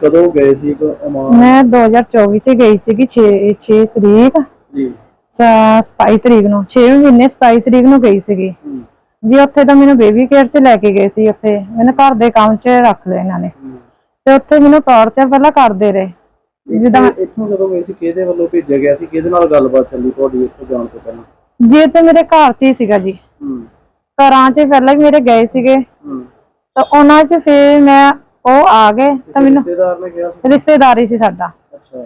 ਕਦੋਂ ਗਏ ਸੀ ਅਮਾਨ? ਮੈਂ 2024 ਚ ਗਈ ਸੀਗੀ 6 6 ਤਰੀਕ। ਜੀ। ਸ- 27 ਤਰੀਕ ਨੂੰ 6 ਮਹੀਨੇ 27 ਤਰੀਕ ਨੂੰ ਗਈ ਸੀਗੀ। ਹੂੰ, ਜੀ ਉੱਥੇ ਤਾਂ ਮੈਨੂੰ ਬੇਬੀ ਕੇਅਰ 'ਚ ਲੈ ਕੇ ਗਏ ਸੀ ਉੱਥੇ। ਮੈਨੂੰ ਘਰ ਦੇ ਕੰਮ 'ਚ ਰੱਖ ਲਿਆ ਇਹਨਾਂ ਨੇ। ਤੇ ਉੱਥੇ ਮੈਨੂੰ ਟੌਰਚਰ ਪਹਿਲਾਂ ਕਰਦੇ ਰਹੇ। ਜਿੱਦਾਂ ਇੱਥੇ- ਇੱਥੋਂ ਜਦੋਂ ਗਏ ਸੀ ਕਿਹਦੇ ਵੱਲੋਂ ਭੇਜਿਆ ਗਿਆ ਸੀ? ਕਿਹਦੇ ਨਾਲ ਗੱਲਬਾਤ ਚੱਲੀ ਤੁਹਾਡੀ ਇੱਥੋਂ ਜਾਣ ਤੋਂ ਪਹਿਲਾਂ? ਜੇ ਤੇ ਮੇਰੇ ਘਰ 'ਚ ਹੀ ਸੀਗਾ ਜੀ। ਹੂੰ। ਘਰਾਂ 'ਚ ਪਹਿਲਾਂ ਵੀ ਮੇਰੇ ਗਏ ਸੀਗੇ। ਹੂੰ। ਤਾਂ ਉਹਨਾਂ 'ਚ ਫਿਰ ਮੈਂ ਉਹ ਆ ਗਏ ਤਾਂ ਮੈਨੂੰ ਰਿਸ਼ਤੇਦਾਰ ਨੇ ਕਿਹਾ ਸੀ? ਰਿਸ਼ਤੇਦਾਰੀ ਸੀ ਸਾਡਾ। ਅੱਛਾ।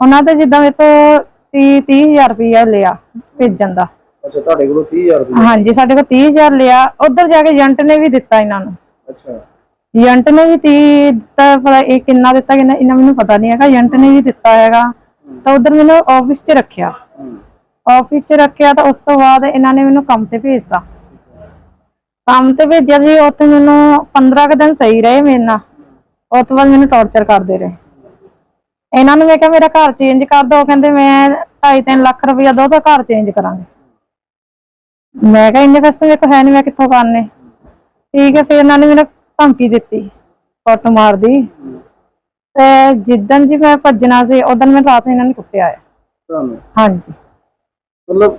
ਉਹਨਾਂ ਤੇ ਜਿੱਦਾਂ ਮੇਰੇ ਤੋਂ 30 30000 ਰੁਪਇਆ ਲਿਆ ਭੇਜਣ ਦਾ। ਅੱਛਾ ਤੁਹਾਡੇ ਕੋਲੋਂ 30000 ਰੁਪਏ ਹਾਂਜੀ ਸਾਡੇ ਕੋਲ 30000 ਲਿਆ। ਉਧਰ ਜਾ ਕੇ ਏਜੰਟ ਨੇ ਵੀ ਦਿੱਤਾ ਇਹਨਾਂ ਨੂੰ। ਅੱਛਾ। ਏਜੰਟ ਨੇ ਵੀ 30 ਦਿੱਤਾ ਪਤਾ ਇਹ ਕਿੰਨਾ ਦਿੱਤਾ ਕਿੰਨਾ ਇਹਨਾਂ ਮੈਨੂੰ ਪਤਾ ਨਹੀਂ ਹੈਗਾ। ਏਜੰਟ ਨੇ ਵੀ ਦਿੱਤਾ ਹੈਗਾ। ਤਾਂ ਉਧਰ ਮੈਨੂੰ ਆਫਿਸ 'ਚ ਰੱਖਿਆ। ਹੂੰ। ਆਫਿਸ 'ਚ ਰੱਖਿਆ ਤਾਂ ਉਸ ਤੋਂ ਬਾਅਦ ਇਹਨਾਂ ਨੇ ਮੈਨੂੰ ਕੰਮ ਤੇ ਭੇਜਤਾ। ਕੰਮ ਤੇ ਭੇਜਿਆ ਜੀ ਉੱਥੇ ਮੈਨੂੰ 15 ਕੁ ਦਿਨ ਸਹੀ ਰਹੇ ਮੇਰੇ ਨਾਲ। ਉਸ ਤੋਂ ਬਾਅਦ ਮੈਨੂੰ ਟੌਰਚਰ ਕਰਦੇ ਰਹੇ। ਇਹਨਾਂ ਨੂੰ ਮੈਂ ਕਿਹਾ ਮੇਰਾ ਘਰ ਚੇਂਜ ਕਰ ਦਿਓ। ਕਹਿੰਦੇ ਮੈਂ 2.5 ਲੱਖ ਰੁਪਇਆ ਦੋ ਤਾਂ ਘਰ ਚੇਂਜ ਕਰਾਂਗੇ। ਮੈਂ ਕਿਹਾ ਇੰਨੇ ਪੈਸੇ ਤਾਂ ਮੇਰੇ ਕੋਲ ਹੈ ਨਹੀਂ ਮੈਂ ਕਿੱਥੋਂ ਕਰਨੇ? ਠੀਕ ਹੈ ਫਿਰ ਇਹਨਾਂ ਨੇ ਮੈਨੂੰ ਧਮਕੀ ਦਿੱਤੀ ਕੁੱਟ ਮਾਰਦੀ ਤੇ ਜਿੱਦਣ ਜੀ ਮੈਂ ਭੱਜਣਾ ਸੀ ਉਦੋਂ ਮੈਂ ਰਾਤ ਨੂੰ ਇਹਨਾਂ ਨੇ ਕੁੱਟਿਆ ਹੈ ਤੁਹਾਨੂੰ? ਹਾਂਜੀ। ਮਤਲਬ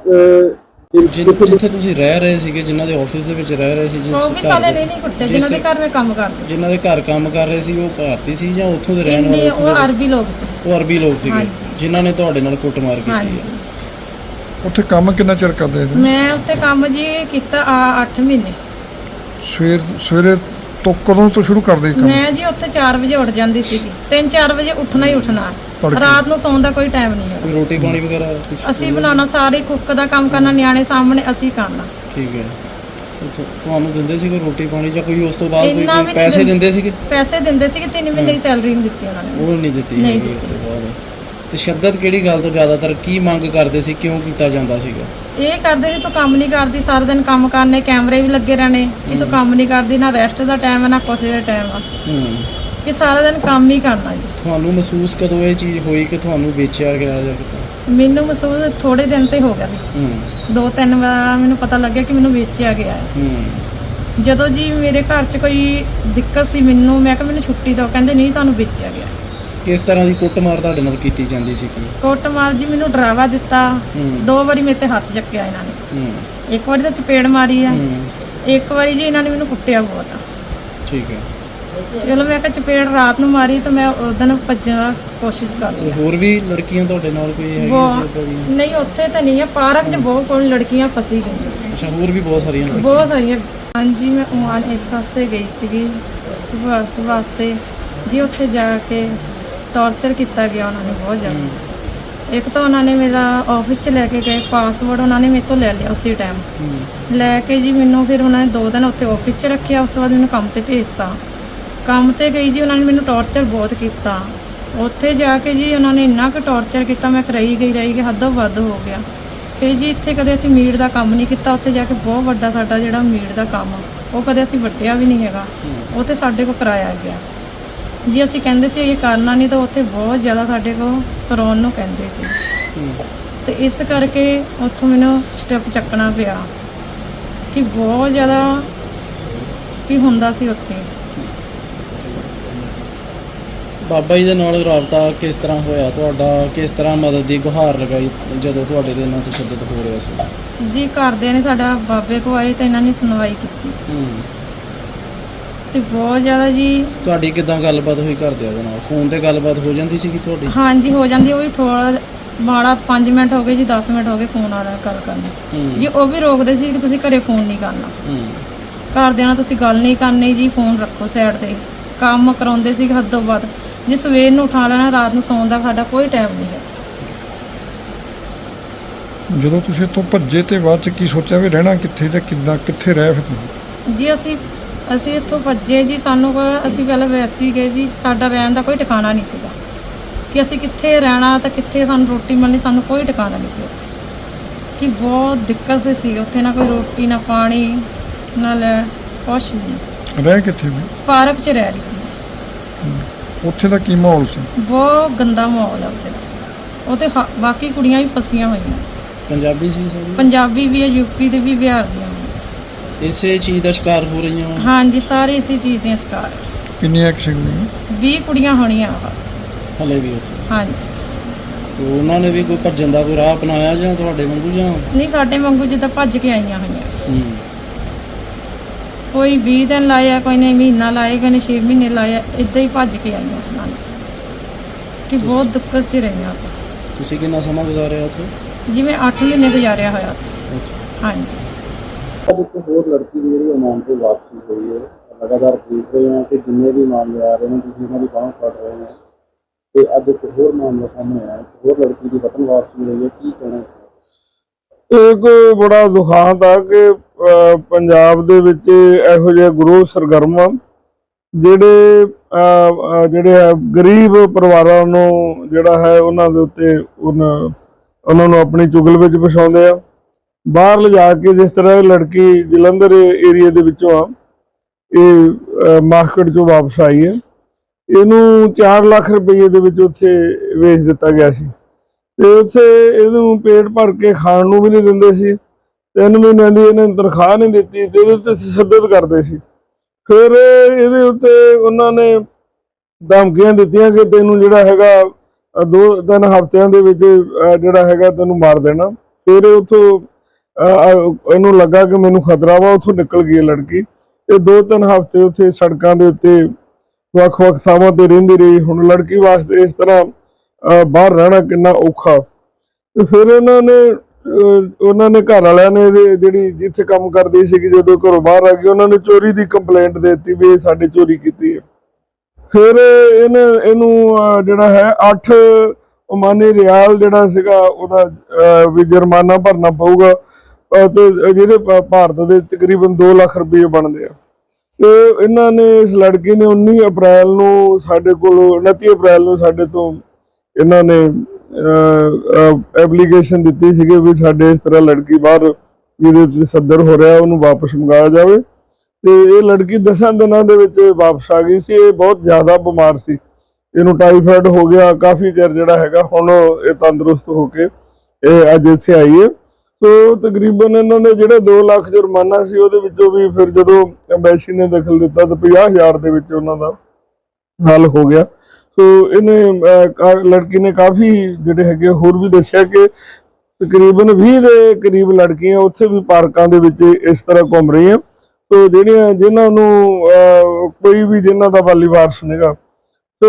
ਜਿ- ਜਿੱਥੇ ਤੁਸੀਂ ਰਹਿ ਰਹੇ ਸੀਗੇ ਜਿਨ੍ਹਾਂ ਦੇ ਆਫਿਸ ਦੇ ਵਿੱਚ ਰਹਿ ਰਹੇ ਸੀ ਜਿਸ ਆਫਿਸ ਵਾਲੇ ਨੇ ਨਹੀਂ ਕੁੱਟੇ ਜਿਨ੍ਹਾਂ ਦੇ ਘਰ ਮੈਂ ਕੰਮ ਕਰਦੀ ਜਿਨ੍ਹਾਂ ਦੇ ਘਰ ਕੰਮ ਕਰ ਰਹੇ ਸੀ ਉਹ ਭਾਰਤੀ ਸੀ ਜਾਂ ਉੱਥੋਂ ਦੇ ਸੀ ਰਹਿਣ ਵਾਲੇ ਇੰਨੇ ਉਹ ਅਰਬੀ ਲੋਕ ਸੀ। ਉਹ ਅਰਬੀ ਲੋਕ ਸੀਗੇ ਹਾਂਜੀ। ਜਿਨ੍ਹਾਂ ਨੇ ਤੁਹਾਡੇ ਨਾਲ ਕੁੱਟਮਾਰ ਕੀਤੀ ਹਾਂਜੀ। ਹੈ ਉੱਥੇ ਕੰਮ ਕਿੰਨਾ ਚਿਰ ਕਰਦੇ ਸੀ? ਮੈਂ ਉੱਥੇ ਕੰਮ ਜੀ ਕੀਤਾ ਆ 8 ਮਹੀਨੇ। ਸਵੇਰ ਸਵੇਰੇ ਤੋਂ ਕਦੋਂ ਤੋਂ ਸ਼ੁਰੂ ਕਰਦੇ ਸੀ ਕੰਮ? ਮੈਂ ਜੀ ਉੱਥੇ 4 ਵਜੇ ਉੱਠ ਜਾਂਦੀ ਸੀਗੀ। 3-4 ਵਜੇ ਉੱਠਣਾ ਹੀ ਉੱਠਣਾ। ਰਾਤ ਨੂੰ ਸੌਣ ਦਾ ਕੋਈ ਟਾਈਮ ਨਹੀਂ ਹੈ ਰੋਟੀ ਪਾਣੀ ਵਗੈਰਾ ਕੁਛ ਅਸੀਂ ਬਣਾਉਣਾ ਸਾਰੇ ਕੁੱਕ ਦਾ ਕੰਮ ਕਰਨਾ ਨਿਆਣੇ ਸਾਹਮਣੇ ਅਸੀਂ ਕਰਨਾ। ਠੀਕ ਹੈ। ਤੁ- ਤੁਹਾਨੂੰ ਦਿੰਦੇ ਸੀ ਕੋਈ ਰੋਟੀ ਪਾਣੀ ਜਾਂ ਕੋਈ ਉਸ ਤੋਂ ਬਾਅਦ ਕੋਈ ਇੰਨਾ ਵੀ ਕੋਈ ਨਹੀਂ ਪੈਸੇ ਦਿੰਦੇ। ਦਿੰਦੇ ਸੀਗੇ? ਪੈਸੇ ਦਿੰਦੇ ਸੀਗੇ 3 ਮਹੀਨੇ ਦੀ ਸੈਲਰੀ ਨਹੀਂ ਦਿੱਤੀ ਉਹਨਾਂ ਨੇ। ਉਹ ਨਹੀਂ ਦਿੱਤੀ ਨਹੀਂ ਹੈਗੀ ਉਸ ਤੋਂ ਬਾਅਦ। ਤੇ ਸ਼ੱਦਤ ਕਿਹੜੀ ਗੱਲ ਤੋਂ ਜ਼ਿਆਦਾਤਰ ਕੀ ਮੰਗ ਕਰਦੇ ਸੀ ਕਿਉਂ ਕੀਤਾ ਜਾਂਦਾ ਸੀਗਾ? ਇਹ ਕਰਦੇ ਸੀ ਤੂੰ ਕੰਮ ਨਹੀਂ ਕਰਦੀ ਸਾਰਾ ਦਿਨ ਕੰਮ ਕਰਨੇ ਕੈਮਰੇ ਵੀ ਲੱਗੇ ਰਹਿਣੇ। ਇਹ ਤੂੰ ਕੰਮ ਨਹੀਂ ਕਰਦੀ ਨਾ ਰੈਸਟ ਦਾ ਟਾਈਮ ਹੈ ਨਾ ਕਿਸੇ ਦਾ ਟਾਈਮ ਆ। ਹੂੰ। ਕਿ ਸਾਰਾ ਦਿਨ ਕੰਮ ਹੀ ਕਰਨਾ ਜੀ। ਤੁਹਾਨੂੰ ਮਹਿਸੂਸ ਕਦੋਂ ਇਹ ਚੀਜ਼ ਹੋਈ ਕਿ ਤੁਹਾਨੂੰ ਵੇਚਿਆ ਗਿਆ ਜਾਂ ਕਿੱਦਾਂ? ਮੈਨੂੰ ਮਹਿਸੂਸ ਥੋੜੇ ਦਿਨ ਤੇ ਹੋ ਗਿਆ ਸੀ ਹੂੰ। ਦੋ ਤਿੰਨ ਵਾਰ ਮੈਨੂੰ ਪਤਾ ਲੱਗਿਆ ਕਿ ਮੈਨੂੰ ਵੇਚਿਆ ਗਿਆ ਹੈ। ਹੂੰ। ਜਦੋਂ ਜੀ ਮੇਰੇ ਘਰ 'ਚ ਕੋਈ ਦਿੱਕਤ ਸੀ ਮੈਨੂੰ ਮੈਂ ਕਿਹਾ ਮੈਨੂੰ ਛੁੱਟੀ ਦਿਓ ਕਹਿੰਦੇ ਨਹੀਂ ਤੁਹਾਨੂੰ ਵੇਚਿਆ ਗਿਆ। ਕਿਸ ਤਰ੍ਹਾਂ ਦੀ ਕੁੱਟਮਾਰ ਤੁਹਾਡੇ ਨਾਲ ਕੀਤੀ ਜਾਂਦੀ ਸੀ ਕੀ? ਕੁੱਟਮਾਰ ਜੀ ਮੈਨੂੰ ਡਰਾਵਾ ਦਿੱਤਾ। ਹੂੰ। ਦੋ ਵਾਰੀ ਮੇਰੇ ਤੇ ਹੱਥ ਚੱਕਿਆ ਇਹਨਾਂ ਨੇ। ਹੂੰ। ਇੱਕ ਵਾਰੀ ਤਾਂ ਚਪੇੜ ਮਾਰੀ ਆ ਹੂੰ। ਇੱਕ ਵਾਰੀ ਜੀ ਇਹਨਾਂ ਨੇ ਮੈਨੂੰ ਕੁੱਟਿਆ ਬਹੁਤ। ਆ ਠੀਕ ਹੈ। ਚਲੋ ਮੈਂ ਕਿਹਾ ਚਪੇੜ ਰਾਤ ਨੂੰ ਮਾਰੀ ਤਾਂ ਮੈਂ ਉਦੋਂ ਭੱਜਣ ਦਾ ਕੋਸ਼ਿਸ਼ ਕਰ ਲਈ ਹੋਰ ਵੀ ਲੜਕੀਆਂ ਤੁਹਾਡੇ ਨਾਲ ਕੋਈ ਹੈਗੀ ਸੀ ਏਦਾਂ ਨਹੀਂ ਉੱਥੇ ਤਾਂ ਨਹੀਂ ਆ ਪਾਰਕ 'ਚ ਬਹੁਤ ਕੋਲ ਲੜਕੀਆਂ ਫਸੀ ਗਈਆਂ। ਅੱਛਾ ਹੋਰ ਵੀ ਬਹੁਤ ਸਾਰੀਆਂ ਲੜਕੀਆਂ। ਬਹੁਤ ਸਾਰੀਆਂ। ਹਾਂਜੀ ਮੈਂ ਉਮਾਨ ਇਸ ਵਾਸਤੇ ਗਈ ਸੀਗੀ ਵਰਕ ਵਾਸਤੇ ਜੀ ਉੱਥੇ ਜਾ ਕੇ ਟੌਰਚਰ ਕੀਤਾ ਗਿਆ ਉਹਨਾਂ ਨੇ ਬਹੁਤ ਜ਼ਿਆਦਾ। ਇੱਕ ਤਾਂ ਉਹਨਾਂ ਨੇ ਮੇਰਾ ਆਫਿਸ 'ਚ ਲੈ ਕੇ ਗਏ ਪਾਸਵਰਡ ਉਹਨਾਂ ਨੇ ਮੇਰੇ ਤੋਂ ਲੈ ਲਿਆ ਉਸੇ ਟਾਈਮ ਹੂੰ। ਲੈ ਕੇ ਜੀ ਮੈਨੂੰ ਫਿਰ ਉਹਨਾਂ ਨੇ ਦੋ ਦਿਨ ਉੱਥੇ ਆਫਿਸ 'ਚ ਰੱਖਿਆ ਉਸ ਤੋਂ ਬਾਅਦ ਮੈਨੂੰ ਕੰਮ ਤੇ ਭੇਜਤਾ। ਕੰਮ ਤੇ ਗਈ ਜੀ ਉਹਨਾਂ ਨੇ ਮੈਨੂੰ ਟੌਰਚਰ ਬਹੁਤ ਕੀਤਾ। ਉੱਥੇ ਜਾ ਕੇ ਜੀ ਉਹਨਾਂ ਨੇ ਇੰਨਾ ਕੁ ਟੌਰਚਰ ਕੀਤਾ ਮੈਂ ਕਰਈ ਗਈ ਰਹੀ ਗਈ ਹੱਦੋਂ ਵੱਧ ਹੋ ਗਿਆ। ਫਿਰ ਜੀ ਇੱਥੇ ਕਦੇ ਅਸੀਂ ਮੀਟ ਦਾ ਕੰਮ ਨਹੀਂ ਕੀਤਾ ਉੱਥੇ ਜਾ ਕੇ ਬਹੁਤ ਵੱਡਾ ਸਾਡਾ ਜਿਹੜਾ ਮੀਟ ਦਾ ਕੰਮ ਉਹ ਕਦੇ ਅਸੀਂ ਵੱਟਿਆ ਵੀ ਨਹੀਂ ਹੈਗਾ। ਉਹ ਤੇ ਸਾਡੇ ਕੋਲ ਕਰਾਇਆ ਗਿਆ। ਜੀ ਅਸੀਂ ਕਹਿੰਦੇ ਸੀ ਇਹ ਕਰਨਾ ਨਹੀਂ ਤਾਂ ਉੱਥੇ ਬਹੁਤ ਜ਼ਿਆਦਾ ਸਾਡੇ ਕੋਲ ਕਰਾਉਣ ਨੂੰ ਕਹਿੰਦੇ ਸੀ। ਤੇ ਇਸ ਕਰਕੇ ਉੱਥੋਂ ਮੈਨੂੰ ਸਟੈਪ ਚੱਕਣਾ ਪਿਆ। ਕਿ ਬਹੁਤ ਜ਼ਿਆਦਾ ਕੀ ਹੁੰਦਾ ਸੀ ਉੱਥੇ। ਬਾਬਾ ਜੀ ਦੇ ਨਾਲ ਰਾਬਤਾ ਕਿਸ ਤਰ੍ਹਾਂ ਹੋਇਆ? ਤੁਹਾਡਾ ਕਿਸ ਤਰ੍ਹਾਂ ਮਦਦ ਦੀ ਗੁਹਾਰ ਲਗਾਈ ਜਦੋਂ ਤੁਹਾਡੇ ਦੇ ਨਾਲ ਤਸ਼ੱਦਦ ਹੋ ਰਿਹਾ ਸੀ? ਜੀ ਘਰਦਿਆਂ ਨੇ ਸਾਡਾ ਬਾਬੇ ਕੋ ਆਏ ਤੇ ਇਹਨਾਂ ਨੇ ਸੁਣਵਾਈ ਕੀਤੀ। ਹੂੰ। ਤੇ ਬਹੁਤ ਜ਼ਿਆਦਾ ਜੀ ਤੁਹਾਡੀ ਕਿਦਾਂ ਗੱਲਬਾਤ ਹੋਈ ਘਰਦਿਆਂ ਦੇ ਨਾਲ? ਫੋਨ ਤੇ ਗੱਲਬਾਤ ਹੋ ਜਾਂਦੀ ਸੀ ਤੁਹਾਡੀ? ਹਾਂਜੀ ਹੋ ਜਾਂਦੀ ਉਹ ਵੀ ਥੋੜਾ ਮਾੜਾ 5 ਮਿੰਟ ਹੋ ਗਏ ਜੀ 10 ਮਿੰਟ ਹੋ ਗਏ ਫੋਨ ਵਾਲਾ ਗੱਲ ਕਰਨੀ ਹੂੰ। ਜੀ ਉਹ ਵੀ ਰੋਕਦੇ ਸੀ ਕਿ ਤੁਸੀਂ ਘਰੇ ਫੋਨ ਨਹੀਂ ਕਰਨਾ। ਹੂੰ। ਘਰਦਿਆਂ ਨਾਲ ਤੁਸੀਂ ਗੱਲ ਨਹੀਂ ਕਰਨੀ ਜੀ ਫੋਨ ਰੱਖੋ ਸਾਈਡ ਤੇ। ਕੰਮ ਕਰਾਉਂਦੇ ਸੀ ਹੱਦੋਂ ਵੱਧ। ਜੇ ਸਵੇਰ ਨੂੰ ਉਠਾ ਲੈਣਾ ਰਾਤ ਨੂੰ ਸੌਣ ਦਾ ਸਾਡਾ ਕੋਈ ਟਾਈਮ ਨਹੀਂ ਹੈ। ਜਦੋਂ ਤੁਸੀਂ ਇੱਥੋਂ ਭੱਜੇ ਤੇ ਬਾਅਦ ਚ ਕੀ ਸੋਚਿਆ ਵੀ ਰਹਿਣਾ ਕਿੱਥੇ ਤੇ ਕਿੱਦਾਂ ਕਿੱਥੇ ਰਹਿ ਫਿਰ ਤੁਸੀਂ? ਜੀ ਅਸੀਂ ਅਸੀਂ ਇੱਥੋਂ ਭੱਜੇ ਜੀ ਸਾਨੂੰ ਕੋਈ- ਅਸੀਂ ਪਹਿਲਾਂ ਵੈਸੀ ਗਏ ਜੀ ਸਾਡਾ ਰਹਿਣ ਦਾ ਕੋਈ ਟਿਕਾਣਾ ਨਹੀਂ ਸੀਗਾ। ਕਿ ਅਸੀਂ ਕਿੱਥੇ ਰਹਿਣਾ ਤਾਂ ਕਿੱਥੇ ਸਾਨੂੰ ਰੋਟੀ ਮਿਲਣੀ ਸਾਨੂੰ ਕੋਈ ਟਿਕਾਣਾ ਨਹੀਂ ਸੀ ਉੱਥੇ। ਕਿ ਬਹੁਤ ਦਿੱਕਤ ਸੀ ਉੱਥੇ ਨਾ ਕੋਈ ਰੋਟੀ ਨਾ ਪਾਣੀ ਨਾ ਲੈ ਕੁਛ ਨਹੀਂ। ਰਹਿ ਕਿੱਥੇ ਵੀ ਪਾਰਕ 'ਚ ਰਹਿ ਰਹੀ ਸੀ। ਉੱਥੇ ਦਾ ਕੀ ਮਾਹੌਲ ਸੀ? ਬਹੁਤ ਗੰਦਾ ਮਾਹੌਲ ਹੈ ਉੱਥੇ ਦਾ। ਉੱਥੇ ਹ- ਬਾਕੀ ਕੁੜੀਆਂ ਵੀ ਫਸੀਆਂ ਹੋਈਆਂ। ਪੰਜਾਬੀ ਸੀ ਸਾਰੀ ਪੰਜਾਬੀ ਵੀ ਹੈ ਯੂਪੀ ਦੇ ਵੀ ਬਿਹਾਰ ਦੀਆਂ। ਵੀ। ਇਸੇ ਚੀਜ਼ ਦਾ ਸ਼ਿਕਾਰ ਹੋ ਰਹੀਆਂ ਵਾਂ। ਹਾਂਜੀ ਸਾਰੇ ਇਸੇ ਚੀਜ਼ ਦੇ ਸ਼ਿਕਾਰ। ਕਿੰਨੀਆਂ ਕੁ ਸੀਗੀਆਂ? 20 ਕੁੜੀਆਂ ਹੋਣੀਆਂ ਵਾ। ਹਲੇ ਵੀ ਉੱਥੇ? ਹਾਂਜੀ। ਤੇ ਉਹਨਾਂ ਨੇ ਵੀ ਕੋਈ ਭੱਜਣ ਦਾ ਕੋਈ ਰਾਹ ਅਪਣਾਇਆ ਜਾਂ ਤੁਹਾਡੇ ਵਾਂਗੂ ਜਾਂ? ਨਹੀਂ ਸਾਡੇ ਵਾਂਗੂ ਜਿੱਦਾਂ ਭੱਜ ਕੇ ਆਈਆਂ ਹੋਈਆਂ। ਹੂੰ। ਕੋਈ 20 ਦਿਨ ਲਾਇਆ ਕੋਈ ਨੇ ਮਹੀਨਾ ਲਾਇਆ ਕੋਈ ਨੇ 6 ਮਹੀਨੇ ਲਾਇਆ ਇਦਾਂ ਹੀ ਭੱਜ ਕੇ ਆਈਆਂ ਉਹਨਾਂ ਨੇ ਕਿ ਬਹੁਤ ਦਿੱਕਤ 'ਚ ਰਹੀਆਂ ਉੱਥੇ। ਤੁਸੀਂ ਕਿੰਨਾ ਸਮਾਂ ਗੁਜ਼ਾਰਿਆ ਉੱਥੇ? ਜਿਵੇਂ 8 ਮਹੀਨੇ ਗੁਜ਼ਾਰਿਆ ਹੋਇਆ ਉੱਥੇ। ਹਾਂਜੀ। ਅੱਜ ਇੱਕ ਹੋਰ ਲੜਕੀ ਦੀ ਜਿਹੜੀ ਓਮਾਨ ਤੋਂ ਵਾਪਸੀ ਹੋਈ ਹੈ ਲਗਾਤਾਰ ਦੇਖ ਰਹੇ ਹਾਂ ਕਿ ਜਿੰਨੇ ਵੀ ਮਾਮਲੇ ਆ ਰਹੇ ਨੇ ਤੁਸੀਂ ਉਹਨਾਂ ਦੀ ਬਾਂਹ ਫੜ ਰਹੇ ਹੋ। ਤੇ ਅੱਜ ਇੱਕ ਹੋਰ ਮਾਮਲਾ ਸਾਹਮਣੇ ਆਇਆ ਇੱਕ ਹੋਰ ਲੜਕੀ ਦੀ ਵਤਨ ਵਾਪਸੀ ਹੋਈ ਹੈ ਕੀ ਕਹਿਣਾ ਇਸ ਬਾਰੇ? ਇੱਕ ਬੜਾ ਦੁਖਾਂਤ ਆ ਕਿ ਪੰਜਾਬ ਦੇ ਵਿੱਚ ਇਹੋ ਜਿਹੇ ਗੁਰੂ ਸਰਗਰਮ ਆ, ਜਿਹੜੇ ਜਿਹੜੇ ਆ ਗਰੀਬ ਪਰਿਵਾਰਾਂ ਨੂੰ ਜਿਹੜਾ ਹੈ ਉਹਨਾਂ ਦੇ ਉੱਤੇ ਉਹਨਾਂ ਉਹਨਾਂ ਨੂੰ ਆਪਣੀ ਚੁਗਲ ਵਿੱਚ ਫਸਾਉਂਦੇ ਆ ਬਾਹਰ ਲਿਜਾ ਕੇ ਜਿਸ ਤਰ੍ਹਾਂ ਇਹ ਲੜਕੀ ਜਲੰਧਰ ਏਰੀਆ ਦੇ ਵਿੱਚੋਂ ਆ ਇਹ ਅਹ, ਚੋਂ ਵਾਪਸ ਆਈ ਹੈ ਇਹਨੂੰ 4 ਲੱਖ ਰੁਪਏ ਦੇ ਵਿੱਚ ਉੱਥੇ ਵੇਚ ਦਿੱਤਾ ਗਿਆ ਸੀ ਤੇ ਉੱਥੇ ਇਹਨੂੰ ਪੇਟ ਭਰ ਕੇ ਖਾਣ ਨੂੰ ਵੀ ਨਹੀਂ ਦਿੰਦੇ ਸੀ। ਤਿੰਨ ਮਹੀਨਿਆਂ ਦੀ ਇਹਨੇ ਤਨਖਾਹ ਨਹੀਂ ਦਿੱਤੀ ਤੇ ਇਹਦੇ ਉੱਤੇ ਤਸ਼ੱਦਦ ਕਰਦੇ ਸੀ। ਫਿਰ ਇਹਦੇ ਉੱਤੇ ਉਹਨਾਂ ਨੇ ਧਮਕੀਆਂ ਦਿੱਤੀਆਂ ਕਿ ਤੈਨੂੰ ਜਿਹੜਾ ਹੈਗਾ ਦੋ, ਤਿੰਨ ਹਫ਼ਤਿਆਂ ਦੇ ਵਿੱਚ ਜਿਹੜਾ ਹੈਗਾ ਤੈਨੂੰ ਮਾਰ ਦੇਣਾ। ਫਿਰ ਇਹ ਉੱਥੋਂ ਇਹਨੂੰ ਲੱਗਾ ਕਿ ਮੈਨੂੰ ਖਤਰਾ ਵਾ, ਉੱਥੋਂ ਨਿਕਲ ਗਈ ਲੜਕੀ। ਤੇ ਦੋ, ਤਿੰਨ ਹਫ਼ਤੇ ਉੱਥੇ ਸੜਕਾਂ ਦੇ ਉੱਤੇ ਵੱਖ-ਵੱਖ ਥਾਵਾਂ ਤੇ ਰਹਿੰਦੀ ਰਹੀ। ਹੁਣ ਲੜਕੀ ਵਾਸਤੇ ਇਸ ਤਰ੍ਹਾਂ ਬਾਹਰ ਰਹਿਣਾ ਕਿੰਨਾ ਔਖਾ। ਤੇ ਫਿਰ ਇਹਨਾਂ ਨੇ ਉਹਨਾਂ ਨੇ ਘਰ ਵਾਲਿਆਂ ਨੇ ਜਿਹੜੀ ਜਿੱਥੇ ਕੰਮ ਕਰਦੀ ਸੀ ਜਦੋਂ ਘਰੋਂ ਬਾਹਰ ਆ ਗਈ, ਉਹਨਾਂ ਨੇ ਚੋਰੀ ਦੀ ਕੰਪਲੇਂਟ ਦੇ ਦਿੱਤੀ ਵੀ ਸਾਡੇ ਚੋਰੀ ਕੀਤੀ ਹੈ। ਫਿਰ ਇਹਨੇ, ਇਹਨੂੰ ਜਿਹੜਾ ਹੈ 8 ਓਮਾਨੀ ਰਿਆਲ ਜਿਹੜਾ ਸੀਗਾ, ਉਹਦਾ ਵੀ ਜੁਰਮਾਨਾ ਭਰਨਾ ਪਊਗਾ। ਤੇ ਜਿਹੜੇ ਭਾਰਤ ਦੇ ਤਕਰੀਬਨ 2 ਲੱਖ ਰੁਪਏ ਬਣਦੇ ਆ। ਤੇ ਇਹਨਾਂ ਨੇ, ਇਸ ਲੜਕੀ ਨੇ 19 ਅਪ੍ਰੈਲ ਨੂੰ ਸਾਡੇ ਕੋਲ 29 ਅਪ੍ਰੈਲ ਨੂੰ ਸਾਡੇ ਤੋਂ ਇਹਨਾਂ ਨੇ ਐਪਲੀਕੇਸ਼ਨ ਦਿੱਤੀ ਸੀਗੀ ਵੀ ਸਾਡੇ ਇਸ ਤਰ੍ਹਾਂ ਲੜਕੀ ਬਾਹਰ ਜਿਹਦੇ ਵਿੱਚ ਸੱਦਰ ਹੋ ਰਿਹਾ, ਉਹਨੂੰ ਵਾਪਸ ਮੰਗਾਇਆ ਜਾਵੇ। ਤੇ ਇਹ ਲੜਕੀ 10 ਦਿਨਾਂ ਦੇ ਵਿੱਚ ਵਾਪਸ ਆ ਗਈ ਸੀ। ਇਹ ਬਹੁਤ ਜ਼ਿਆਦਾ ਬਿਮਾਰ ਸੀ। ਇਹਨੂੰ ਟਾਈਫਾਇਡ ਹੋ ਗਿਆ, ਕਾਫੀ ਚਿਰ ਜਿਹੜਾ ਹੈਗਾ, ਹੁਣ ਇਹ ਤੰਦਰੁਸਤ ਹੋ ਕੇ ਇਹ ਅੱਜ ਇੱਥੇ ਆਈ ਹੈ। ਸੋ ਤਕਰੀਬਨ ਇਹਨਾਂ ਨੇ ਜਿਹੜਾ 2 ਲੱਖ ਜੁਰਮਾਨਾ ਸੀ, ਉਹਦੇ ਵਿੱਚੋਂ ਵੀ ਫਿਰ ਜਦੋਂ ਐਮਬੈਸੀ ਨੇ ਦਖਲ ਦਿੱਤਾ, ਤਾਂ 50000 ਦੇ ਵਿੱਚ ਉਹਨਾਂ ਦਾ ਹੱਲ ਹੋ ਗਿਆ। ਸੋ ਇਹਨੇ ਲੜਕੀ ਨੇ ਕਾਫੀ ਜਿਹੜੇ ਹੈਗੇ ਹੋਰ ਵੀ ਦੱਸਿਆ ਕਿ ਤਕਰੀਬਨ 20 ਦੇ ਕਰੀਬ ਲੜਕੀਆਂ ਉੱਥੇ ਵੀ ਪਾਰਕਾਂ ਦੇ ਵਿੱਚ ਇਸ ਤਰ੍ਹਾਂ ਘੁੰਮ ਰਹੀਆਂ। ਸੋ ਜਿਹੜੀਆਂ, ਜਿਨ੍ਹਾਂ ਨੂੰ ਕੋਈ ਵੀ ਜਿਨ੍ਹਾਂ ਦਾ ਵਾਲੀ ਵਾਰਸ ਨਹੀਂਗਾ ਸੋ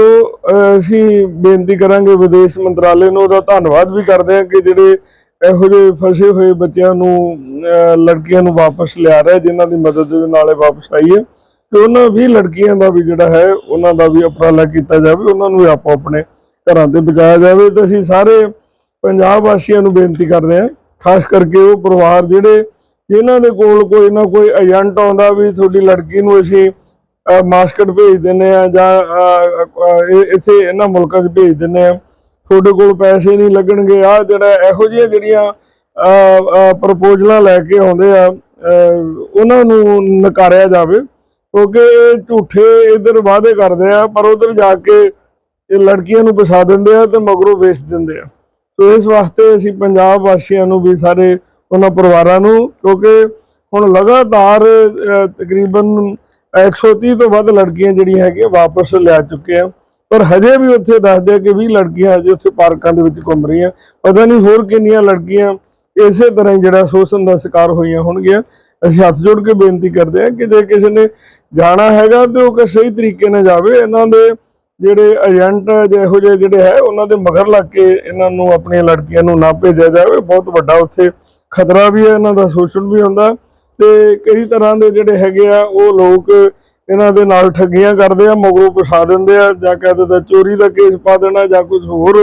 ਅਸੀਂ ਬੇਨਤੀ ਕਰਾਂਗੇ ਵਿਦੇਸ਼ ਮੰਤਰਾਲੇ ਨੂੰ, ਉਹਦਾ ਧੰਨਵਾਦ ਵੀ ਕਰਦੇ ਹਾਂ ਕਿ ਜਿਹੜੇ ਇਹੋ ਜਿਹੇ ਫਸੇ ਹੋਏ ਬੱਚਿਆਂ ਨੂੰ ਲੜਕੀਆਂ ਨੂੰ ਵਾਪਸ ਲਿਆ ਰਿਹਾ, ਜਿਨ੍ਹਾਂ ਦੀ ਮਦਦ ਦੇ ਨਾਲ ਇਹ ਵਾਪਸ ਆਈ ਹੈ। ਤੇ ਉਹਨਾਂ ਵੀ ਲੜਕੀਆਂ ਦਾ ਵੀ ਜਿਹੜਾ ਹੈ, ਉਹਨਾਂ ਦਾ ਵੀ ਉਪਰਾਲਾ ਕੀਤਾ ਜਾਵੇ, ਉਹਨਾਂ ਨੂੰ ਵੀ ਆਪੋ ਆਪਣੇ ਘਰਾਂ ਤੇ ਬਚਾਇਆ ਜਾਵੇ। ਤੇ ਅਸੀਂ ਸਾਰੇ ਪੰਜਾਬ ਵਾਸੀਆਂ ਨੂੰ ਬੇਨਤੀ ਕਰਦੇ ਹਾਂ, ਖਾਸ ਕਰਕੇ ਉਹ ਪਰਿਵਾਰ ਜਿਹੜੇ ਜਿਨ੍ਹਾਂ ਦੇ ਕੋਲ ਕੋਈ ਨਾ ਕੋਈ ਏਜੰਟ ਆਉਂਦਾ ਵੀ ਤੁਹਾਡੀ ਲੜਕੀ ਨੂੰ ਅਸੀਂ ਮਾਸਕਟ ਭੇਜ ਦਿੰਨੇ ਆ ਜਾਂ ਇਸੇ ਇਹਨਾਂ ਮੁਲਕਾਂ 'ਚ ਭੇਜ ਦਿੰਨੇ ਆ ਤੁਹਾਡੇ ਕੋਲ ਪੈਸੇ ਨਹੀਂ ਲੱਗਣਗੇ। ਆ ਜਿਹੜਾ ਇਹੋ ਜਿਹੀਆਂ ਜਿਹੜੀਆਂ ਪ੍ਰਪੋਜ਼ਲਾਂ ਲੈ ਕੇ ਆਉਂਦੇ ਆ ਉਹਨਾਂ ਨੂੰ ਨਕਾਰਿਆ ਜਾਵੇ। ਕਿਉਂਕਿ ਇਹ ਝੂਠੇ ਇਧਰ ਵਾਅਦੇ ਕਰਦੇ ਆ ਪਰ ਉਧਰ ਜਾ ਕੇ ਇਹ ਲੜਕੀਆਂ ਨੂੰ ਪਛਾ ਦਿੰਦੇ ਆ ਤੇ ਮਗਰੋਂ ਵੇਚ ਦਿੰਦੇ ਆ। ਸੋ ਇਸ ਵਾਸਤੇ ਅਸੀਂ ਪੰਜਾਬ ਵਾਸੀਆਂ ਨੂੰ ਵੀ ਸਾਰੇ ਉਹਨਾਂ ਪਰਿਵਾਰਾਂ ਨੂੰ ਕਿਉਂਕਿ ਹੁਣ ਲਗਾਤਾਰ ਅਹ, ਤਕਰੀਬਨ 130 ਤੋਂ ਵੱਧ ਲੜਕੀਆਂ ਜਿਹੜੀਆਂ ਹੈਗੀਆਂ ਵਾਪਸ ਲਿਆ ਚੁੱਕੇ ਆ। ਪਰ ਹਜੇ ਵੀ ਉੱਥੇ ਦੱਸਦੇ ਆ ਕਿ 20 ਲੜਕੀਆਂ ਹਜੇ ਉੱਥੇ ਪਾਰਕਾਂ ਦੇ ਵਿੱਚ ਘੁੰਮ ਰਹੀਆਂ। ਪਤਾ ਨਹੀਂ ਹੋਰ ਕਿੰਨੀਆਂ ਲੜਕੀਆਂ ਇਸੇ ਤਰ੍ਹਾਂ ਹੀ ਜਿਹੜਾ ਸ਼ੋਸ਼ਣ ਦਾ ਸ਼ਿਕਾਰ ਹੋਈਆਂ ਹੋਣਗੀਆਂ। ਅਸੀਂ ਹੱਥ ਜੋੜ ਕੇ ਬੇਨਤੀ ਕਰਦੇ ਹਾਂ ਕਿ ਜੇ ਕਿਸੇ ਨੇ ਜਾਣਾ ਹੈਗਾ ਤੇ ਉਹ ਕਿ ਸਹੀ ਤਰੀਕੇ ਨਾਲ ਜਾਵੇ, ਇਹਨਾਂ ਦੇ ਜਿਹੜੇ ਏਜੰਟ ਜਿਹੋ ਜਿਹੇ ਜਿਹੜੇ ਹੈ, ਉਹਨਾਂ ਦੇ ਮਗਰ ਲੱਗ ਕੇ ਇਹਨਾਂ ਨੂੰ ਆਪਣੀਆਂ ਲੜਕੀਆਂ ਨੂੰ ਨਾ ਭੇਜਿਆ ਜਾਵੇ। ਬਹੁਤ ਵੱਡਾ ਉੱਥੇ ਖਤਰਾ ਵੀ ਹੈ, ਇਹਨਾਂ ਦਾ ਸ਼ੋਸ਼ਣ ਵੀ ਹੁੰਦਾ। ਤੇ ਕਈ ਤਰ੍ਹਾਂ ਦੇ ਜਿਹੜੇ ਹੈਗੇ ਆ, ਉਹ ਲੋਕ ਇਹਨਾਂ ਦੇ ਨਾਲ ਠੱਗੀਆਂ ਕਰਦੇ ਆ, ਮਗਰੋਂ ਫਸਾ ਦਿੰਦੇ ਆ, ਜਾਂ ਕਹਿ ਦਿੰਦੇ ਚੋਰੀ ਦਾ ਕੇਸ ਪਾ ਦੇਣਾ ਜਾਂ ਕੁਝ ਹੋਰ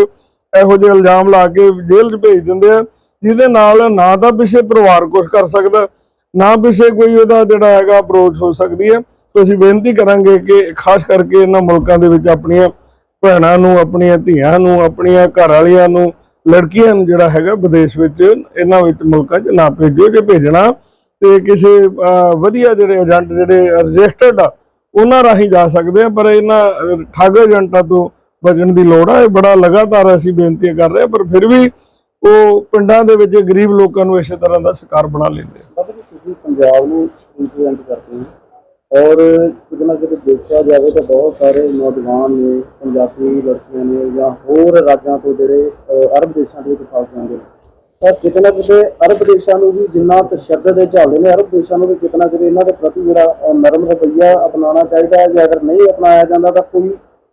ਇਹੋ ਜਿਹੇ ਇਲਜ਼ਾਮ ਲਾ ਕੇ ਜੇਲ੍ਹ 'ਚ ਭੇਜ ਦਿੰਦੇ ਆ, ਜਿਹਦੇ ਨਾਲ ਨਾ ਤਾਂ ਪਿੱਛੇ ਪਰਿਵਾਰ ਕੁਝ ਕਰ ਸਕਦਾ ਨਾ ਪਿੱਛੇ ਕੋਈ ਉਹਦਾ ਜਿਹੜਾ ਹੈਗਾ ਅਪਰੋਚ ਹੋ ਸਕਦੀ ਹੈ। ਸੋ ਅਸੀਂ ਬੇਨਤੀ ਕਰਾਂਗੇ ਕਿ ਖਾਸ ਕਰਕੇ ਇਹਨਾਂ ਮੁਲਕਾਂ ਦੇ ਵਿੱਚ ਆਪਣੀਆਂ ਭੈਣਾਂ ਨੂੰ ਆਪਣੀਆਂ ਧੀਆਂ ਨੂੰ ਆਪਣੀਆਂ ਘਰ ਵਾਲੀਆਂ ਨੂੰ ਲੜਕੀਆਂ ਨੂੰ ਜਿਹੜਾ ਹੈਗਾ ਵਿਦੇਸ਼ ਵਿੱਚ ਇਹਨਾਂ ਵਿੱਚ ਮੁਲਕਾਂ 'ਚ ਨਾ ਭੇਜੋ ਜੇ ਭੇਜਣਾ ਤੇ ਕਿਸੇ ਵਧੀਆ ਜਿਹੜੇ ਏਜੰਟ ਜਿਹੜੇ ਰਜਿਸਟਰਡ ਆ ਉਹਨਾਂ ਰਾਹੀਂ ਜਾ ਸਕਦੇ ਆ। ਪਰ ਇਹਨਾਂ ਅਹ, ਠੱਗ ਏਜੰਟਾਂ ਤੋਂ ਬਚਣ ਦੀ ਲੋੜ ਆ। ਇਹ ਬੜਾ ਲਗਾਤਾਰ ਅਸੀਂ ਬੇਨਤੀ ਕਰ ਰਹੇ ਆ ਪਰ ਫਿਰ ਵੀ ਉਹ ਪਿੰਡਾਂ ਦੇ ਵਿੱਚ ਗਰੀਬ ਲੋਕਾਂ ਨੂੰ ਇਸੇ ਤਰ੍ਹਾਂ ਦਾ ਸ਼ਿਕਾਰ ਬਣਾ ਲੈਂਦੇ ਆ। ਪੰਜਾਬ ਨੂੰ ਰਿਪਰੈਜ਼ੈਂਟ ਕਰਦੇ ਹੋ ਔਰ ਕਿਤੇ ਨਾ ਕਿਤੇ ਦੇਖਿਆ ਜਾਵੇ ਤਾਂ ਬਹੁਤ ਸਾਰੇ ਨੌਜਵਾਨ ਨੇ ਪੰਜਾਬੀ ਲੜਕੀਆਂ ਨੇ ਜਾਂ ਹੋਰ ਰਾਜਾਂ ਤੋਂ ਜਿਹੜੇ ਅਰਬ ਦੇਸ਼ਾਂ ਦੇ ਵਿੱਚ ਫਸ ਜਾਂਦੇ ਨੇ। ਤਾਂ ਕਿਤੇ ਨਾ ਕਿਤੇ ਅਰਬ ਦੇਸ਼ਾਂ ਨੂੰ ਵੀ ਜਿੰਨਾ ਤਸ਼ੱਦਦ ਦੇ ਝੱਲਦੇ ਨੇ ਅਰਬ ਦੇਸ਼ਾਂ ਨੂੰ ਵੀ ਕਿਤੇ ਨਾ ਕਿਤੇ ਇਹਨਾਂ ਦੇ ਪ੍ਰਤੀ ਜਿਹੜਾ ਨਰਮ ਰਵੱਈਆ ਅਪਣਾਉਣਾ ਚਾਹੀਦਾ ਹੈ। ਜੇ ਅਗਰ ਨਹੀਂ ਅਪਣਾਇਆ ਜਾਂਦਾ ਤਾਂ ਕੋਈ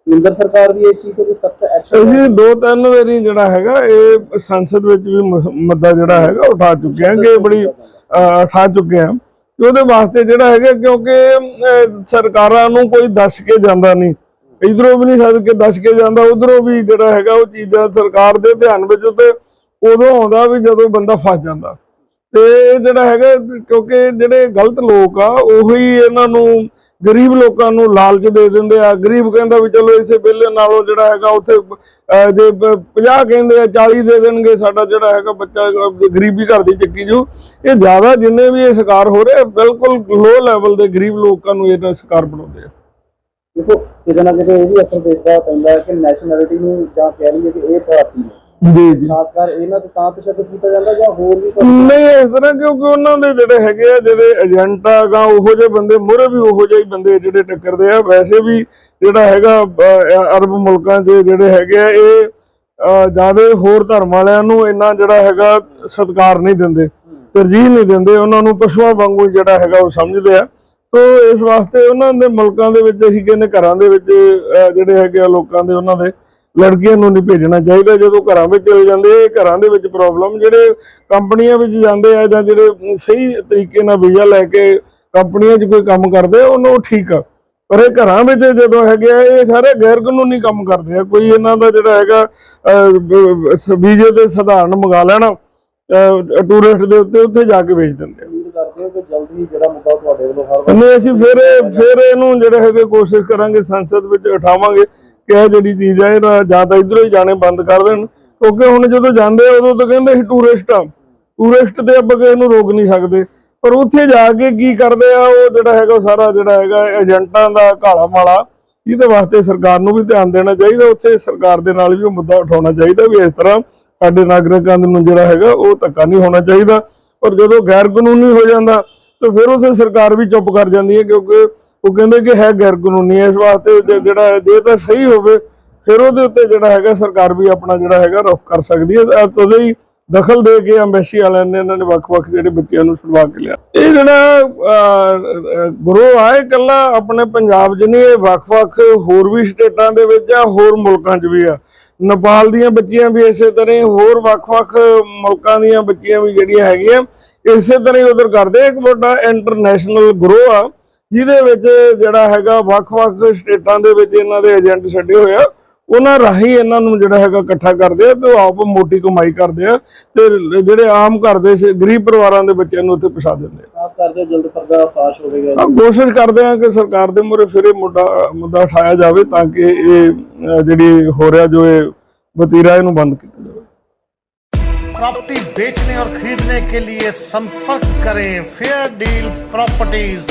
ਕੇਂਦਰ ਸਰਕਾਰ ਵੀ ਇਸ ਚੀਜ਼ ਤੇ ਕੋਈ ਸਖਤ ਐਕਸ਼ਨ ਅਸੀਂ ਦੋ ਤਿੰਨ ਵਾਰੀ ਜਿਹੜਾ ਹੈਗਾ ਇਹ ਸੰਸਦ ਵਿੱਚ ਵੀ ਮੁੱਦਾ ਜਿਹੜਾ ਹੈਗਾ ਉਠਾ ਚੁੱਕੇ ਹਾਂ ਕਿ ਬੜੀ ਉਠਾ ਚੁੱਕੇ ਹਾਂ। ਕਿ ਉਹਦੇ ਵਾਸਤੇ ਜਿਹੜਾ ਹੈਗਾ, ਕਿਉਂਕਿ ਸਰਕਾਰਾਂ ਨੂੰ ਕੋਈ ਦੱਸ ਕੇ ਜਾਂਦਾ ਨਹੀਂ। ਇਧਰੋਂ ਵੀ ਨਹੀਂ ਸਦ ਕੇ ਦੱਸ ਕੇ ਜਾਂਦਾ, ਉਧਰੋਂ ਵੀ ਜਿਹੜਾ ਹੈਗਾ, ਉਹ ਚੀਜ਼ਾਂ ਸਰਕਾਰ ਦੇ ਧਿਆਨ ਵਿੱਚ ਤੇ ਉਦੋਂ ਆਉਂਦਾ ਵੀ ਜਦੋਂ ਬੰਦਾ ਫਸ ਜਾਂਦਾ। ਤੇ ਜਿਹੜਾ ਹੈਗਾ, ਕਿਉਂਕਿ ਜਿਹੜੇ ਗਲਤ ਲੋਕ ਆ, ਉਹੀ ਇਹਨਾਂ ਨੂੰ ਗਰੀਬ ਲੋਕਾਂ ਨੂੰ ਲਾਲਚ ਦੇ ਦਿੰਦੇ ਆ। ਗਰੀਬ ਕਹਿੰਦਾ ਵੀ ਚਲੋ ਇਸੇ ਬਿੱਲ ਨਾਲੋਂ ਜਿਹੜਾ ਹੈਗਾ ਉੱਥੇ ਜੇ 50 ਕਹਿੰਦੇ ਆ 40 ਦੇ ਦੇਣਗੇ, ਸਾਡਾ ਜਿਹੜਾ ਹੈਗਾ ਬੱਚਾ ਗਰੀਬੀ ਘਰ ਦੀ ਚੱਕੀ ਜੂ। ਇਹ ਜ਼ਿਆਦਾ ਜਿੰਨੇ ਵੀ ਇਹ ਸ਼ਿਕਾਰ ਹੋ ਰਹੇ ਬਿਲਕੁਲ ਲੋ ਲੈਵਲ ਦੇ ਗਰੀਬ ਲੋਕਾਂ ਨੂੰ ਇਹਨਾਂ ਸ਼ਿਕਾਰ ਬਣਾਉਂਦੇ ਆ। ਦੇਖੋ, ਕਿਤੇ ਨਾ ਕਿਤੇ ਇਹ ਵੀ ਅਸਰ ਦੇਖਦਾ ਪੈਂਦਾ ਕਿ ਨੈਸ਼ਨੈਲਿਟੀ ਨੂੰ ਜਾਂ ਕਹਿ ਲਈਏ ਕਿ ਇਹ ਭਾਰਤੀ ਨੇ ਜੀ ਜੀ। ਖਾਸ ਕਰ ਇਹਨਾਂ ਤੇ ਤਾਂ ਤਸ਼ੱਦਦ ਕੀਤਾ ਜਾਂਦਾ ਜਾਂ ਹੋਰ ਵੀ ਕੋਈ? ਨਹੀਂ ਇਸ ਤਰ੍ਹਾਂ ਕਿਉਂਕਿ ਉਹਨਾਂ ਦੇ ਜਿਹੜੇ ਹੈਗੇ ਆ ਜਿਹੜੇ ਏਜੰਟ ਆ ਗਾ ਉਹੋ ਜਿਹੇ ਬੰਦੇ ਮੂਹਰੇ ਵੀ ਉਹੋ ਜਿਹੇ ਬੰਦੇ ਜਿਹੜੇ ਟੱਕਰਦੇ ਆ। ਵੈਸੇ ਵੀ ਜਿਹੜਾ ਹੈਗਾ ਅਰਬ ਮੁਲਕਾਂ 'ਚ ਜਿਹੜੇ ਹੈਗੇ ਆ ਇਹ ਜ਼ਿਆਦਾ ਹੋਰ ਧਰਮ ਵਾਲਿਆਂ ਨੂੰ ਇੰਨਾ ਜਿਹੜਾ ਹੈਗਾ ਸਤਿਕਾਰ ਨਹੀਂ ਦਿੰਦੇ ਤਰਜੀਹ ਨਹੀਂ ਦਿੰਦੇ। ਉਹਨਾਂ ਨੂੰ ਪਸ਼ੂਆਂ ਵਾਂਗੂ ਜਿਹੜਾ ਹੈਗਾ ਉਹ ਸਮਝਦੇ ਆ। ਤੋ ਇਸ ਵਾਸਤੇ ਉਹਨਾਂ ਦੇ ਮੁਲਕਾਂ ਦੇ ਵਿੱਚ ਅਸੀਂ ਕਹਿੰਦੇ ਘਰਾਂ ਦੇ ਵਿੱਚ ਜਿਹੜੇ ਹੈਗੇ ਆ ਲੋਕਾਂ ਦੇ ਉਹਨਾਂ ਦੇ ਲੜਕੀਆਂ ਨੂੰ ਨਹੀਂ ਭੇਜਣਾ ਚਾਹੀਦਾ। ਜਦੋਂ ਘਰਾਂ ਵਿੱਚ ਚਲੇ ਜਾਂਦੇ ਇਹ ਘਰਾਂ ਦੇ ਵਿੱਚ ਪ੍ਰੋਬਲਮ ਜਿਹੜੇ ਕੰਪਨੀਆਂ ਵਿੱਚ ਜਾਂਦੇ ਆ ਜਾਂ ਜਿਹੜੇ ਸਹੀ ਤਰੀਕੇ ਨਾਲ ਵੀਜ਼ਾ ਲੈ ਕੇ ਕੰਪਨੀਆਂ 'ਚ ਕੋਈ ਕੰਮ ਕਰਦੇ ਉਹਨੂੰ ਠੀਕ ਆ। ਪਰ ਇਹ ਘਰਾਂ ਵਿੱਚ ਜਦੋਂ ਹੈਗੇ ਆ ਇਹ ਸਾਰੇ ਗੈਰ ਕਾਨੂੰਨੀ ਕੰਮ ਕਰਦੇ ਆ। ਕੋਈ ਇਹਨਾਂ ਦਾ ਜਿਹੜਾ ਹੈਗਾ ਵੀਜ਼ੇ ਤੇ ਸਧਾਰਨ ਮੰਗਾ ਲੈਣਾ ਟੂਰਿਸਟ ਦੇ ਉੱਤੇ ਉੱਥੇ ਜਾ ਕੇ ਵੇਚ ਦਿੰਦੇ ਆ। ਉਮੀਦ ਕਰਦੇ ਹੋ ਕਿ ਜਲਦੀ ਜਿਹੜਾ ਮੁੱਦਾ ਤੁਹਾਡੇ ਵੱਲੋਂ ਹਰ ਵਾਰ ਨਹੀਂ ਅਸੀਂ ਫਿਰ ਫਿਰ ਇਹਨੂੰ ਜਿਹੜੇ ਹੈਗੇ ਕੋਸ਼ਿਸ਼ ਕਰਾਂਗੇ ਸੰਸਦ ਵਿੱਚ ਉਠਾਵਾਂਗੇ। ਕਿ ਇਹ ਜਿਹੜੀ ਚੀਜ਼ ਹੈ ਇਹਦਾ ਤਾਂ ਇਧਰੋਂ ਹੀ ਜਾਣੇ ਬੰਦ ਕਰ ਦੇਣ। ਕਿਉਂਕਿ ਹੁਣ ਜਦੋਂ ਜਾਂਦੇ ਉਦੋਂ ਤਾਂ ਕਹਿੰਦੇ ਅਸੀਂ ਟੂਰਿਸਟ ਆ। ਟੂਰਿਸਟ ਤੇ ਆਪਾਂ ਕਿਸੇ ਨੂੰ ਰੋਕ ਨਹੀਂ ਸਕਦੇ। ਪਰ ਉੱਥੇ ਜਾ ਕੇ ਕੀ ਕਰਦੇ ਆ, ਉਹ ਜਿਹੜਾ ਹੈਗਾ ਸਾਰਾ ਜਿਹੜਾ ਹੈਗਾ, ਏਜੰਟਾਂ ਦਾ ਕਾਲਾ ਮਾਲਾ, ਇਹਦੇ ਵਾਸਤੇ ਸਰਕਾਰ ਨੂੰ ਵੀ ਧਿਆਨ ਦੇਣਾ ਚਾਹੀਦਾ। ਉੱਥੇ ਸਰਕਾਰ ਦੇ ਨਾਲ ਵੀ ਉਹ ਮੁੱਦਾ ਉਠਾਉਣਾ ਚਾਹੀਦਾ ਵੀ ਇਸ ਤਰ੍ਹਾਂ ਸਾਡੇ ਨਾਗਰਿਕਾਂ ਨੂੰ ਜਿਹੜਾ ਹੈਗਾ, ਉਹ ਧੱਕਾ ਨਹੀਂ ਹੋਣਾ ਚਾਹੀਦਾ। ਔਰ ਜਦੋਂ ਗੈਰ ਕਾਨੂੰਨੀ ਹੋ ਜਾਂਦਾ, ਤਾਂ ਫਿਰ ਉਸੇ ਸਰਕਾਰ ਵੀ ਚੁੱਪ ਕਰ ਜਾਂਦੀ ਹੈ, ਕਿਉਂਕਿ ਉਹ ਕਹਿੰਦੇ ਕਿ ਹੈ ਗੈਰ ਕਾਨੂੰਨੀ ਹੈ, ਇਸ ਵਾਸਤੇ ਜੇ- ਜਿਹੜਾ ਜੇ ਤਾਂ ਸਹੀ ਹੋਵੇ, ਫਿਰ ਉਹਦੇ ਉੱਤੇ ਜਿਹੜਾ ਹੈਗਾ ਸਰਕਾਰ ਵੀ ਆਪਣਾ ਜਿਹੜਾ ਹੈਗਾ ਰੁਖ ਕਰ ਸਕਦੀ ਹੈ। ਤਾਂ ਤਦੇ ਹੀ ਦਖਲ ਦੇ ਕੇ ਐਮਬੈਸੀ ਵਾਲਿਆਂ ਨੇ ਇਹਨਾਂ ਨੇ ਵੱਖ-ਵੱਖ ਜਿਹੜੇ ਬੱਚਿਆਂ ਨੂੰ ਛੁਡਵਾ ਕੇ ਲਿਆ। ਇਹ ਜਿਹੜਾ ਗਰੋਹ ਆ ਇਹ ਇਕੱਲਾ ਆਪਣੇ ਪੰਜਾਬ 'ਚ ਨਹੀਂ, ਇਹ ਵੱਖ-ਵੱਖ ਹੋਰ ਵੀ ਸਟੇਟਾਂ ਦੇ ਵਿੱਚ ਆ, ਹੋਰ ਮੁਲਕਾਂ 'ਚ ਵੀ ਆ। ਨੇਪਾਲ ਦੀਆਂ ਬੱਚੀਆਂ ਵੀ ਇਸੇ ਤਰ੍ਹਾਂ ਹੀ, ਹੋਰ ਵੱਖ-ਵੱਖ ਮੁਲਕਾਂ ਦੀਆਂ ਬੱਚੀਆਂ ਵੀ ਜਿਹੜੀਆਂ ਹੈਗੀਆਂ, ਇਸੇ ਤਰ੍ਹਾਂ ਹੀ ਉਧਰ ਕਰਦੇ ਇੱਕ ਵੱਡਾ ਇੰਟਰਨੈਸ਼ਨਲ ਗਰੋਹ ਆ। ਜਿਹਦੇ ਵਿੱਚ ਜਿਹੜਾ ਹੈਗਾ ਵੱਖ-ਵੱਖ ਸਟੇਟਾਂ ਦੇ ਵਿੱਚ ਇਹਨਾਂ ਦੇ ਏਜੰਟ ਛੱਡੇ ਹੋਏ ਆ ਉਹਨਾਂ ਰਾਹੀਂ ਇਹਨਾਂ ਨੂੰ ਜਿਹੜਾ ਹੈਗਾ ਇਕੱਠਾ ਕਰਦੇ ਆ ਤੇ ਉਹ ਆਪ ਮੋਟੀ ਕਮਾਈ ਕਰਦੇ ਆ ਤੇ ਜਿਹੜੇ ਆਮ ਘਰ ਦੇ ਸ- ਗਰੀਬ ਪਰਿਵਾਰਾਂ ਦੇ ਬੱਚਿਆਂ ਨੂੰ ਉੱਥੇ ਫਸਾ ਦਿੰਦੇ ਆ ਖਾਸ ਕਰਕੇ ਜਲਦ ਪਰਦਾ ਫਾਸ਼ ਹੋਵੇਗਾ ਆ ਕੋਸ਼ਿਸ਼ ਕਰਦੇ ਆ ਕਿ ਸਰਕਾਰ ਦੇ ਮੂਹਰੇ ਫਿਰ ਇਹ ਮੁੱਦਾ ਮੁੱਦਾ ਉਠਾਇਆ ਜਾਵੇ ਤਾਂ ਕਿ ਇਹ ਅਹ, ਜਿਹੜੀ ਹੋ ਰਿਹਾ ਜੋ ਇਹ ਵਤੀਰਾ ਇਹਨੂੰ ਬੰਦ ਕੀਤਾ ਜਾਵੇ प्रॉपर्टी बेचने और खरीदने के लिए संपर्क करें फेयर डील प्रॉपर्टीज